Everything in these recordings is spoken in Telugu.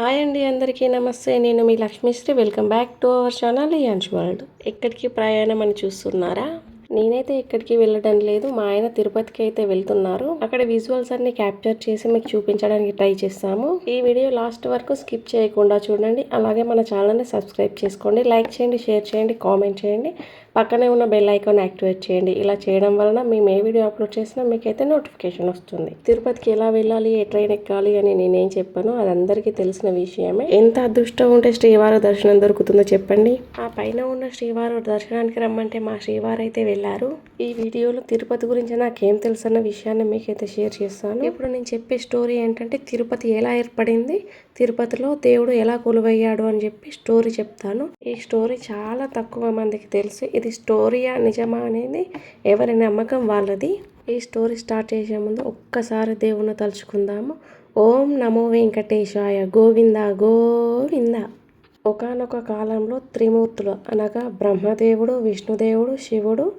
హాయ్ అండి అందరికీ నమస్తే. నేను మీ Lakshmishri. Welcome back to our channel యాంచ్ world ఎక్కడికి ప్రయాణం అని చూస్తున్నారా? నేనైతే ఎక్కడికి వెళ్ళడం లేదు. మా ఆయన తిరుపతికి అయితే వెళ్తున్నారు. అక్కడ విజువల్స్ అన్ని క్యాప్చర్ చేసి మీకు చూపించడానికి ట్రై చేస్తాము. ఈ వీడియో లాస్ట్ వరకు స్కిప్ చేయకుండా చూడండి. అలాగే మన ఛానల్ని సబ్స్క్రైబ్ చేసుకోండి. లైక్ చేయండి షేర్ చేయండి కామెంట్ చేయండి. పక్కనే ఉన్న బెల్ ఐకాన్ యాక్టివేట్ చేయండి. ఇలా చేయడం వలన మేము ఏ వీడియో అప్లోడ్ చేసినా మీకైతే నోటిఫికేషన్ వస్తుంది. తిరుపతికి ఎలా వెళ్ళాలి ఏ ట్రైన్ ఎక్కాలి అని నేనేం చెప్పాను అది అందరికీ తెలిసిన విషయమే. ఎంత అదృష్టం ఉంటే శ్రీవారు దర్శనం దొరుకుతుందో చెప్పండి. ఆ పైన ఉన్న శ్రీవారు దర్శనానికి రమ్మంటే మా శ్రీవారు అయితే వెళ్ళారు. ఈ వీడియోలో తిరుపతి గురించి నాకేం తెలుసు అన్న విషయాన్ని మీకైతే షేర్ చేస్తాను. ఇప్పుడు నేను చెప్పే స్టోరీ ఏంటంటే తిరుపతి ఎలా ఏర్పడింది తిరుపతిలో దేవుడు ఎలా కొలువయ్యాడు అని చెప్పి స్టోరీ చెప్తాను. ఈ స్టోరీ చాలా తక్కువ మందికి తెలుసు. ఇది స్టోరీయా నిజమా అనేది ఎవరి నమ్మకం వాళ్ళది. ఈ స్టోరీ స్టార్ట్ చేసే ముందు ఒక్కసారి దేవుణ్ణి తలుచుకుందాము. ఓం నమో వెంకటేశాయ గోవింద గోవింద. ఒకానొక కాలంలో త్రిమూర్తులు అనగా బ్రహ్మదేవుడు విష్ణుదేవుడు శివుడు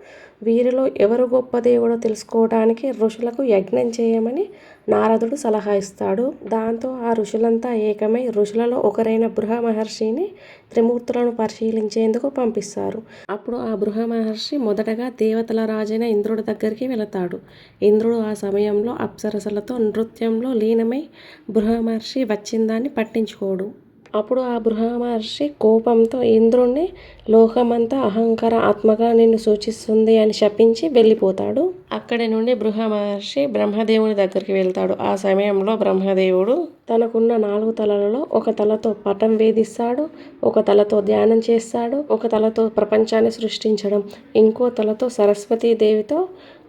వీరిలో ఎవరు గొప్ప దేవుడో తెలుసుకోవడానికి ఋషులకు యజ్ఞం చేయమని నారదుడు సలహా ఇస్తాడు. దాంతో ఆ ఋషులంతా ఏకమై ఋషులలో ఒకరైన బృహ మహర్షిని త్రిమూర్తులను పరిశీలించేందుకు పంపిస్తారు. అప్పుడు ఆ బృహ మహర్షి మొదటగా దేవతల రాజైన ఇంద్రుడి దగ్గరికి వెళతాడు. ఇంద్రుడు ఆ సమయంలో అప్సరసలతో నృత్యంలో లీనమై బృహ మహర్షి వచ్చిందాన్ని పట్టించుకోడు. అప్పుడు ఆ బృహమహర్షి కోపంతో ఇంద్రుణ్ణి లోకమంతా అహంకార ఆత్మగా నిన్ను సూచిస్తుంది అని శపించి వెళ్ళిపోతాడు. అక్కడి నుండి బృహమహర్షి బ్రహ్మదేవుని దగ్గరికి వెళ్తాడు. ఆ సమయంలో బ్రహ్మదేవుడు తనకున్న నాలుగు తలలలో ఒక తలతో పటం వేధిస్తాడు ఒక తలతో ధ్యానం చేస్తాడు ఒక తలతో ప్రపంచాన్ని సృష్టించడం ఇంకో తలతో సరస్వతీదేవితో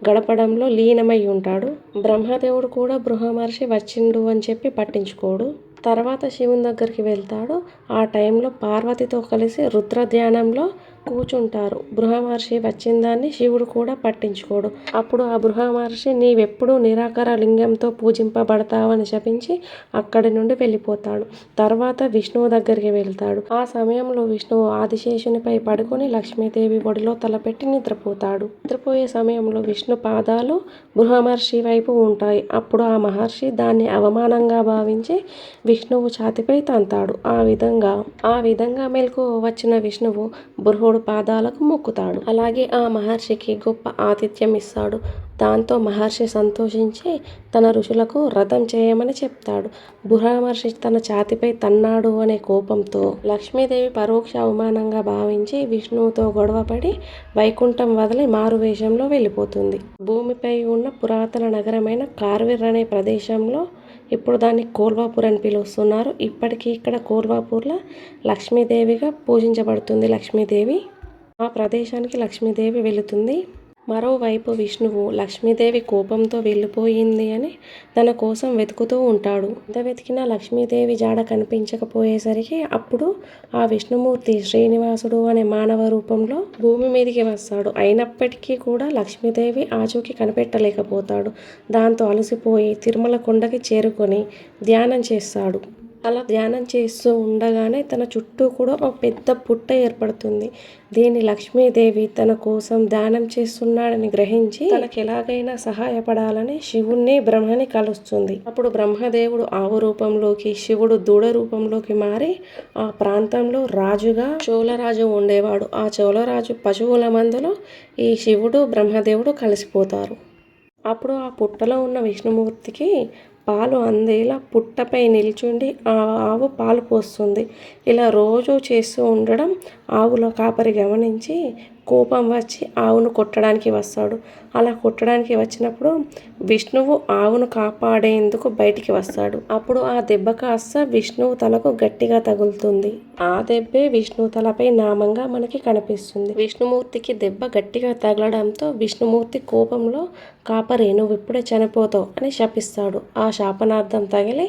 గడపడంలో లీనమై ఉంటాడు. బ్రహ్మదేవుడు కూడా బృహమహర్షి వచ్చిండు అని చెప్పి పట్టించుకోడు. తర్వాత శివుని దగ్గరికి వెళ్తాడు. ఆ టైంలో పార్వతితో కలిసి రుద్ర ధ్యానంలో కూర్చుంటారు. బృహమహర్షి వచ్చిన దాన్ని శివుడు కూడా పట్టించుకోడు. అప్పుడు ఆ బృహమహర్షి నీవెప్పుడు నిరాకార లింగంతో పూజింపబడతావని శపించి అక్కడి నుండి వెళ్ళిపోతాడు. తర్వాత విష్ణువు దగ్గరికి వెళ్తాడు. ఆ సమయంలో విష్ణువు ఆదిశేషునిపై పడుకొని లక్ష్మీదేవి ఒడిలో తలపెట్టి నిద్రపోతాడు. నిద్రపోయే సమయంలో విష్ణు పాదాలు బృహమహర్షి వైపు ఉంటాయి. అప్పుడు ఆ మహర్షి దాన్ని అవమానంగా భావించి విష్ణువు ఛాతిపై తంతాడు. ఆ విధంగా ఆ విధంగా మెలకు వచ్చిన విష్ణువు బృహుడు పాదాలకు మొక్కుతాడు. అలాగే ఆ మహర్షికి గొప్ప ఆతిథ్యం ఇస్తాడు. దాంతో మహర్షి సంతోషించి తన ఋషులకు రథం చేయమని చెప్తాడు. బృహమహర్షి తన ఛాతిపై తన్నాడు అనే కోపంతో లక్ష్మీదేవి పరోక్ష అవమానంగా భావించి విష్ణువుతో గొడవపడి వైకుంఠం వదిలి మారువేషంలో వెళ్ళిపోతుంది. భూమిపై ఉన్న పురాతన నగరమైన కార్విర్ అనే ప్రదేశంలో ఇప్పుడు దాన్ని కోల్వాపూర్ అని పిలుస్తున్నారు. ఇప్పటికీ ఇక్కడ కోల్వాపూర్లో లక్ష్మీదేవిగా పూజించబడుతుంది లక్ష్మీదేవి. ఆ ప్రదేశానికి లక్ష్మీదేవి వెళుతుంది. మరోవైపు విష్ణువు లక్ష్మీదేవి కోపంతో వెళ్ళిపోయింది అని తన కోసం వెతుకుతూ ఉంటాడు. ఎంత వెతికినా లక్ష్మీదేవి జాడ కనిపించకపోయేసరికి అప్పుడు ఆ విష్ణుమూర్తి శ్రీనివాసుడు అనే మానవ రూపంలో భూమి మీదకి వస్తాడు. అయినప్పటికీ కూడా లక్ష్మీదేవి ఆచూకి కనిపెట్టలేకపోతాడు. దాంతో అలసిపోయి తిరుమల కొండకి చేరుకొని ధ్యానం చేస్తాడు. అలా ధ్యానం చేస్తూ ఉండగానే తన చుట్టూ కూడా ఒక పెద్ద పుట్ట ఏర్పడుతుంది. దీన్ని లక్ష్మీదేవి తన కోసం ధ్యానం చేస్తున్నాడని గ్రహించి తనకి ఎలాగైనా సహాయపడాలని శివుణ్ణి బ్రహ్మని కలుస్తుంది. అప్పుడు బ్రహ్మదేవుడు ఆవు రూపంలోకి శివుడు దూడ రూపంలోకి మారి ఆ ప్రాంతంలో రాజుగా చోళరాజు ఉండేవాడు. ఆ చోళరాజు పశువుల మందులో ఈ శివుడు బ్రహ్మదేవుడు కలిసిపోతారు. అప్పుడు ఆ పుట్టలో ఉన్న విష్ణుమూర్తికి పాలు అందేలా పుట్టపై నిల్చుండి ఆ ఆవు పాలు పోస్తుంది. ఇలా రోజు చేస్తూ ఉండడం ఆవుల కాపరి గమనించి కోపం వచ్చి ఆవును కొట్టడానికి వస్తాడు. అలా కొట్టడానికి వచ్చినప్పుడు విష్ణువు ఆవును కాపాడేందుకు బయటికి వస్తాడు. అప్పుడు ఆ దెబ్బ కాస్త విష్ణువు తలకు గట్టిగా తగులుతుంది. ఆ దెబ్బే విష్ణువు తలపై నామంగా మనకి కనిపిస్తుంది. విష్ణుమూర్తికి దెబ్బ గట్టిగా తగలడంతో విష్ణుమూర్తి కోపంలో కాపరి నువ్వు ఇప్పుడే చనిపోతావు అని శపిస్తాడు. ఆ శాపనార్థం తగిలి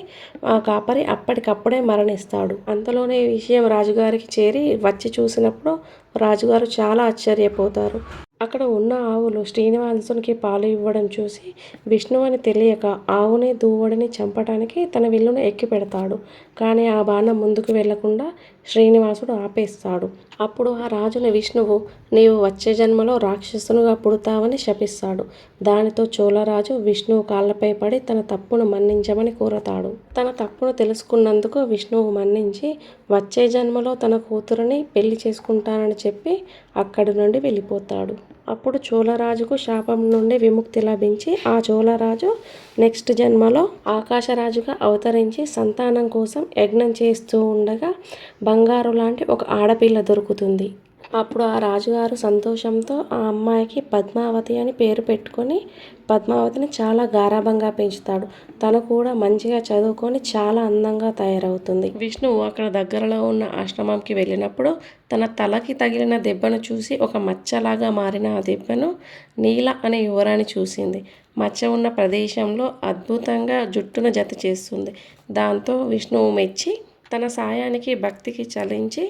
ఆ కాపరి అప్పటికప్పుడే మరణిస్తాడు. అంతలోనే ఈ విషయం రాజుగారికి చేరి వచ్చి చూసినప్పుడు రాజుగారు చాలా ఆశ్చర్యపోతారు. అక్కడ ఉన్న ఆవులు శ్రీనివాసునికి పాలు ఇవ్వడం చూసి విష్ణువు అని తెలియక ఆవుని దూవడిని చంపడానికి తన విల్లును ఎక్కి పెడతాడు. కానీ ఆ బాణం ముందుకు వెళ్ళకుండా శ్రీనివాసుడు ఆపేస్తాడు. అప్పుడు ఆ రాజుని విష్ణువు నీవు వచ్చే జన్మలో రాక్షసునుగా పుడతావని శపిస్తాడు. దానితో చోళరాజు విష్ణువు కాళ్ళపై పడి తన తప్పును మన్నించమని కోరతాడు. తన తప్పును తెలుసుకున్నందుకు విష్ణువు మన్నించి వచ్చే జన్మలో తన కూతురుని పెళ్ళి చేసుకుంటానని చెప్పి అక్కడి నుండి వెళ్ళిపోతాడు. అప్పుడు చోళరాజుకు శాపం నుండి విముక్తి లభించి ఆ చోళరాజు నెక్స్ట్ జన్మలో ఆకాశరాజుగా అవతరించి సంతానం కోసం యజ్ఞం చేస్తూ ఉండగా బంగారు లాంటి ఒక ఆడపిల్ల దొరుకుతుంది. అప్పుడు ఆ రాజుగారు సంతోషంతో ఆ అమ్మాయికి పద్మావతి అని పేరు పెట్టుకొని పద్మావతిని చాలా గారాభంగా పెంచుతాడు. తను కూడా మంచిగా చదువుకొని చాలా అందంగా తయారవుతుంది. విష్ణువు అక్కడ దగ్గరలో ఉన్న ఆశ్రమంకి వెళ్ళినప్పుడు తన తలకి తగిలిన దెబ్బను చూసి ఒక మచ్చలాగా మారిన ఆ దెబ్బను నీల అనే యువరాణి చూసింది. మచ్చ ఉన్న ప్రదేశంలో అద్భుతంగా జుట్టును జత చేస్తుంది దాంతో విష్ణువు మెచ్చి తన సాయానికి భక్తికి చలించి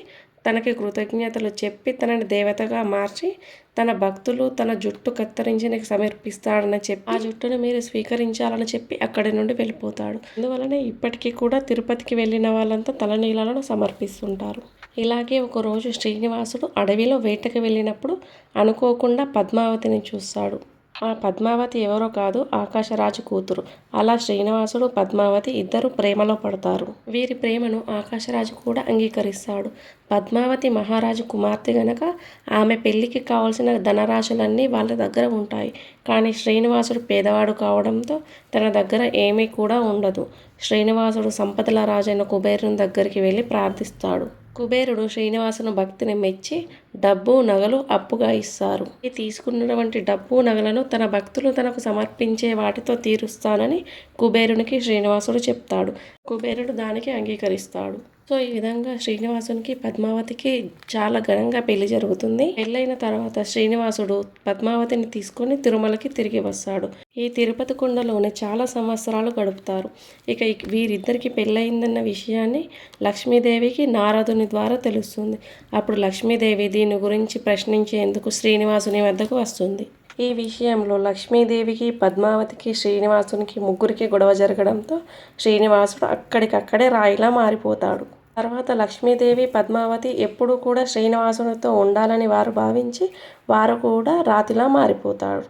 తనకి కృతజ్ఞతలు చెప్పి తనని దేవతగా మార్చి తన భక్తులు తన జుట్టు కత్తిరించి నీకు సమర్పిస్తాడని చెప్పి ఆ జుట్టును మీరు స్వీకరించాలని చెప్పి అక్కడి నుండి వెళ్ళిపోతాడు. అందువలన ఇప్పటికీ కూడా తిరుపతికి వెళ్ళిన వాళ్ళంతా తలనీలాలను సమర్పిస్తుంటారు. ఇలాగే ఒకరోజు శ్రీనివాసుడు అడవిలో వేటకి వెళ్ళినప్పుడు అనుకోకుండా పద్మావతిని చూస్తాడు. ఆ పద్మావతి ఎవరో కాదు ఆకాశరాజు కూతురు. అలా శ్రీనివాసుడు పద్మావతి ఇద్దరు ప్రేమలో పడతారు. వీరి ప్రేమను ఆకాశరాజు కూడా అంగీకరిస్తాడు. పద్మావతి మహారాజు కుమార్తె గనక ఆమె పెళ్ళికి కావాల్సిన ధనరాశులన్నీ వాళ్ళ దగ్గర ఉంటాయి. కానీ శ్రీనివాసుడు పేదవాడు కావడంతో తన దగ్గర ఏమీ కూడా ఉండదు. శ్రీనివాసుడు సంపదల రాజైన కుబేరుని దగ్గరికి వెళ్ళి ప్రార్థిస్తాడు. కుబేరుడు శ్రీనివాసును భక్తిని మెచ్చి డబ్బు నగలు అప్పుగా ఇస్తారు. ఈ తీసుకున్నటువంటి డబ్బు నగలను తన భక్తులు తనకు సమర్పించే వాటితో తీరుస్తానని కుబేరునికి శ్రీనివాసుడు చెప్తాడు. కుబేరుడు దానికి అంగీకరిస్తాడు. సో ఈ విధంగా శ్రీనివాసునికి పద్మావతికి చాలా ఘనంగా పెళ్ళి జరుగుతుంది. పెళ్ళైన తర్వాత శ్రీనివాసుడు పద్మావతిని తీసుకొని తిరుమలకి తిరిగి వస్తాడు. ఈ తిరుపతి కొండలోనే చాలా సంవత్సరాలు గడుపుతారు. ఇక వీరిద్దరికి పెళ్ళయిందన్న విషయాన్ని లక్ష్మీదేవికి నారదుని ద్వారా తెలుస్తుంది. అప్పుడు లక్ష్మీదేవి దీని గురించి ప్రశ్నించేందుకు శ్రీనివాసుని వద్దకు వస్తుంది. ఈ విషయంలో లక్ష్మీదేవికి పద్మావతికి శ్రీనివాసునికి ముగ్గురికి గొడవ జరగడంతో శ్రీనివాసుడు అక్కడికక్కడే రాయిలా మారిపోతాడు. తర్వాత లక్ష్మీదేవి పద్మావతి ఎప్పుడూ కూడా శ్రీనివాసునితో ఉండాలని వారు భావించి వారు కూడా రాతిలా మారిపోతారు.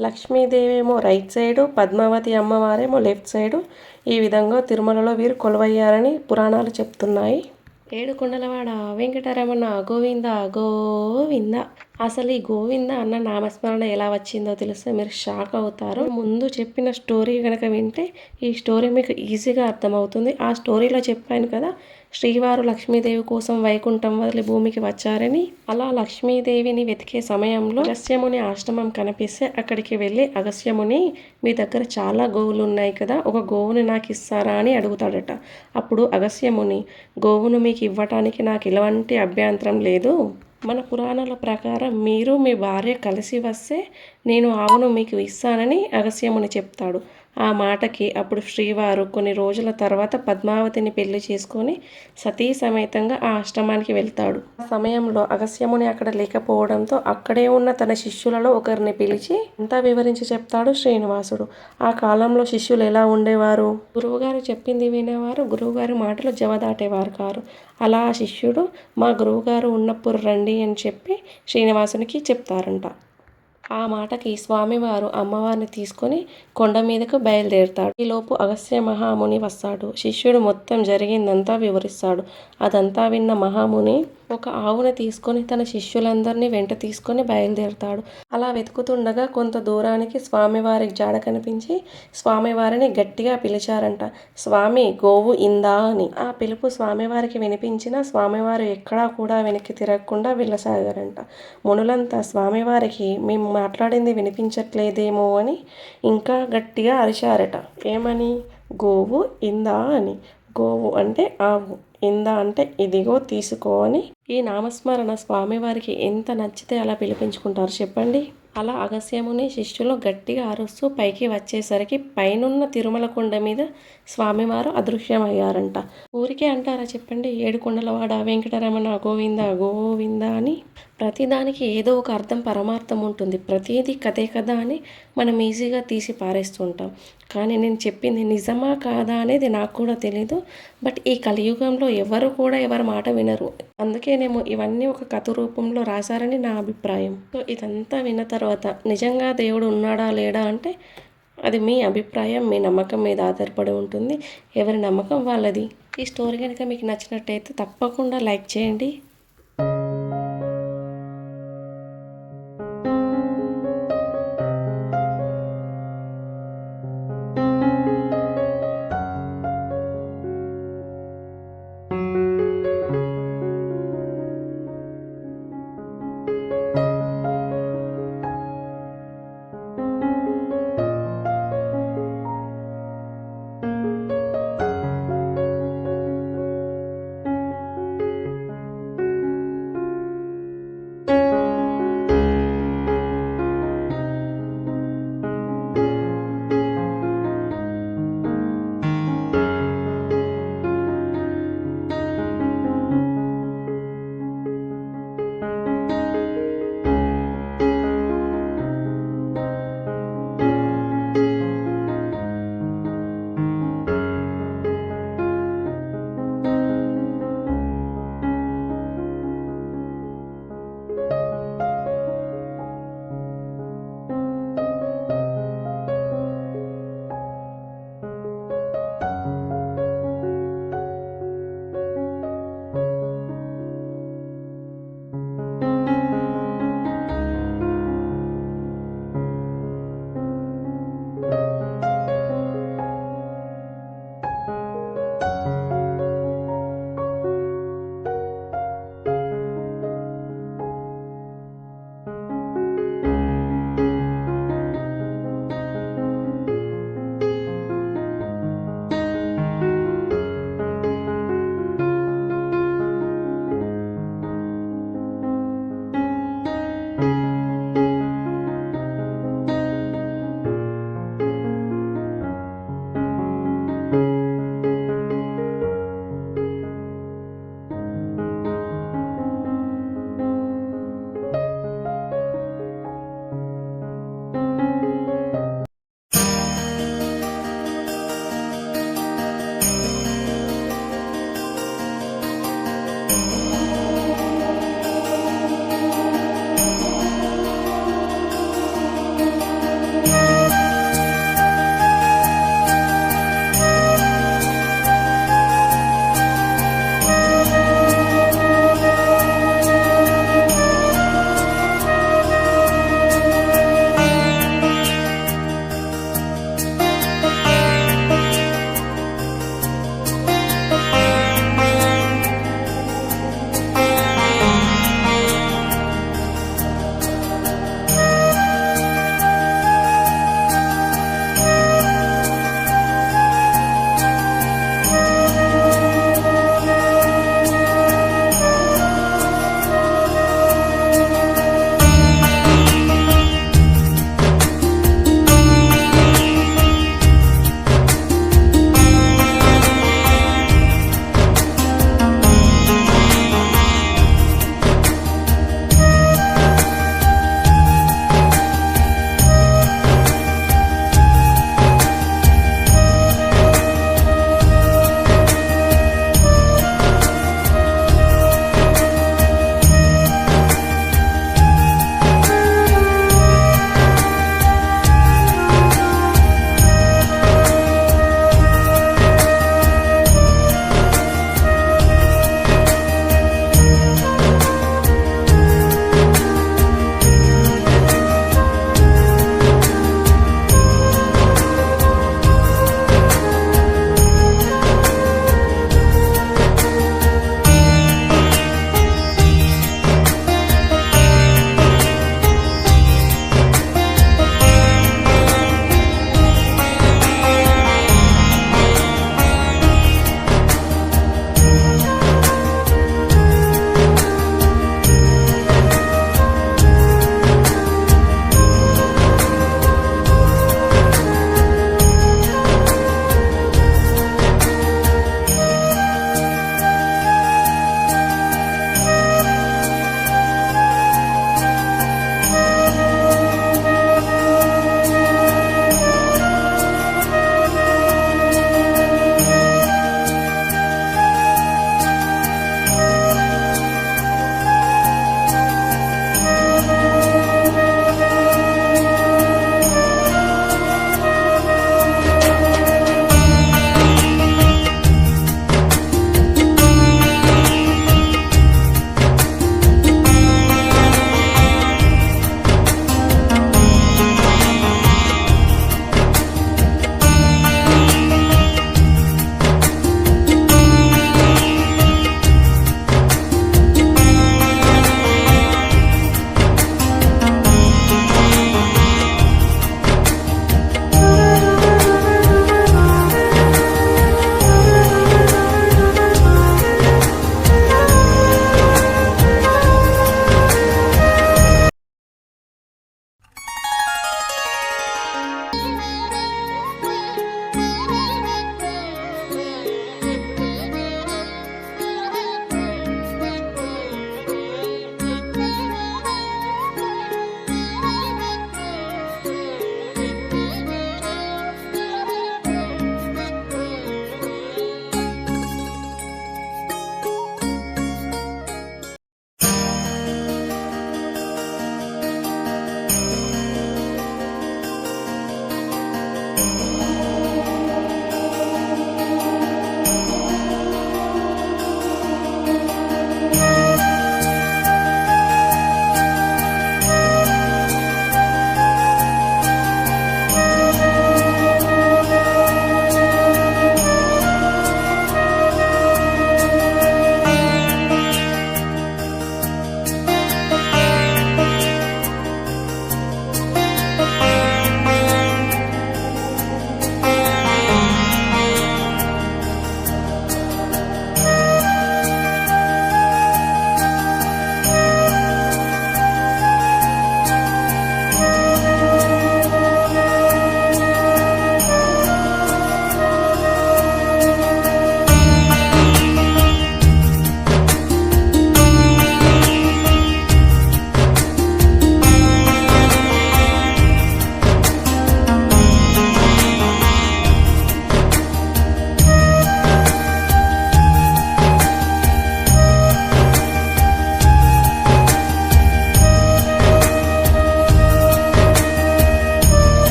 లక్ష్మీదేవి ఏమో రైట్ సైడు పద్మావతి అమ్మవారేమో లెఫ్ట్ సైడు. ఈ విధంగా తిరుమలలో వీరు కొలువయ్యారని పురాణాలు చెప్తున్నాయి. ఏడుకొండలవాడ వెంకటరమణ గోవింద గోవింద. అసలు ఈ గోవింద అన్న నామస్మరణ ఎలా వచ్చిందో తెలిస్తే మీరు షాక్ అవుతారు. ముందు చెప్పిన స్టోరీ కనుక వింటే ఈ స్టోరీ మీకు ఈజీగా అర్థమవుతుంది. ఆ స్టోరీలో చెప్పాను కదా శ్రీవారు లక్ష్మీదేవి కోసం వైకుంఠం వదిలి భూమికి వచ్చారని అలా లక్ష్మీదేవిని వెతికే సమయంలో అగస్యముని ఆశ్రమం కనిపిస్తే అక్కడికి వెళ్ళి అగస్యముని మీ దగ్గర చాలా గోవులు ఉన్నాయి కదా ఒక గోవుని నాకు ఇస్తారా అని అడుగుతాడట. అప్పుడు అగస్యముని గోవును మీకు ఇవ్వటానికి నాకు ఎలాంటి అభ్యంతరం లేదు. మన పురాణాల ప్రకారం మీరు మీ భార్య కలిసి వస్తే నేను ఆవును మీకు ఇస్తానని అగస్యముని చెప్తాడు. ఆ మాటకి అప్పుడు శ్రీవారు కొన్ని రోజుల తర్వాత పద్మావతిని పెళ్ళి చేసుకొని సతీ సమేతంగా ఆ ఆశ్రమానికి వెళ్తాడు. ఆ సమయంలో అగస్యముని అక్కడ లేకపోవడంతో అక్కడే ఉన్న తన శిష్యులలో ఒకరిని పిలిచి అంతా వివరించి చెప్తాడు శ్రీనివాసుడు. ఆ కాలంలో శిష్యులు ఎలా ఉండేవారు గురువుగారు చెప్పింది వినేవారు గురువుగారి మాటలు జవదాటేవారు కారు. అలా ఆ శిష్యుడు మా గురువుగారు ఉన్నప్పుడు రండి అని చెప్పి శ్రీనివాసునికి చెప్తారంట. ఆ మాటకి స్వామివారు అమ్మవారిని తీసుకొని కొండ మీదకు బయలుదేరుతాడు. ఈలోపు అగస్త్య మహాముని వస్తాడు. శిష్యుడు మొత్తం జరిగిందంతా వివరిస్తాడు. అదంతా విన్న మహాముని ఒక ఆవుని తీసుకొని తన శిష్యులందరినీ వెంట తీసుకొని బయలుదేరుతాడు. అలా వెతుకుతుండగా కొంత దూరానికి స్వామివారి జాడ కనిపించి స్వామివారిని గట్టిగా పిలిచారంట. స్వామి గోవు ఇందా అని. ఆ పిలుపు స్వామివారికి వినిపించిన స్వామివారు ఎక్కడా కూడా వెనక్కి తిరగకుండా వెళ్ళసాగారంట. మునులంతా స్వామివారికి మేము మాట్లాడింది వినిపించట్లేదేమో అని ఇంకా గట్టిగా అరిచారట. ఏమని? గోవు ఇందా అని. గోవు అంటే ఆవు. ఇందా అంటే ఇదిగో తీసుకో అని ఈ నామస్మరణ స్వామివారికి ఎంత నచ్చితే అలా పిలిపించుకుంటారు చెప్పండి. అలా అగస్యముని శిష్యులు గట్టిగా అరుస్తూ పైకి వచ్చేసరికి పైనున్న తిరుమల కొండ మీద స్వామివారు అదృశ్యమయ్యారంట. ఊరికే అంటారా చెప్పండి? ఏడుకొండలవాడ వెంకటరమణ గోవింద గోవింద అని. ప్రతిదానికి ఏదో ఒక అర్థం పరమార్థం ఉంటుంది. ప్రతిదీ కథే కదా అని మనం ఈజీగా తీసి పారేస్తుంటాం కానీ నేను చెప్పింది నిజమా కాదా అనేది నాకు కూడా తెలీదు. బట్ ఈ కలియుగంలో ఎవరు కూడా ఎవరి మాట వినరు. అందుకేనేమో ఇవన్నీ ఒక కథ రూపంలో రాశారని నా అభిప్రాయం. సో ఇదంతా విన్న తర్వాత నిజంగా దేవుడు ఉన్నాడా లేడా అంటే అది మీ అభిప్రాయం మీ నమ్మకం మీద ఆధారపడి ఉంటుంది. ఎవరి నమ్మకం వాళ్ళది. ఈ స్టోరీ కనుక మీకు నచ్చినట్టయితే తప్పకుండా లైక్ చేయండి.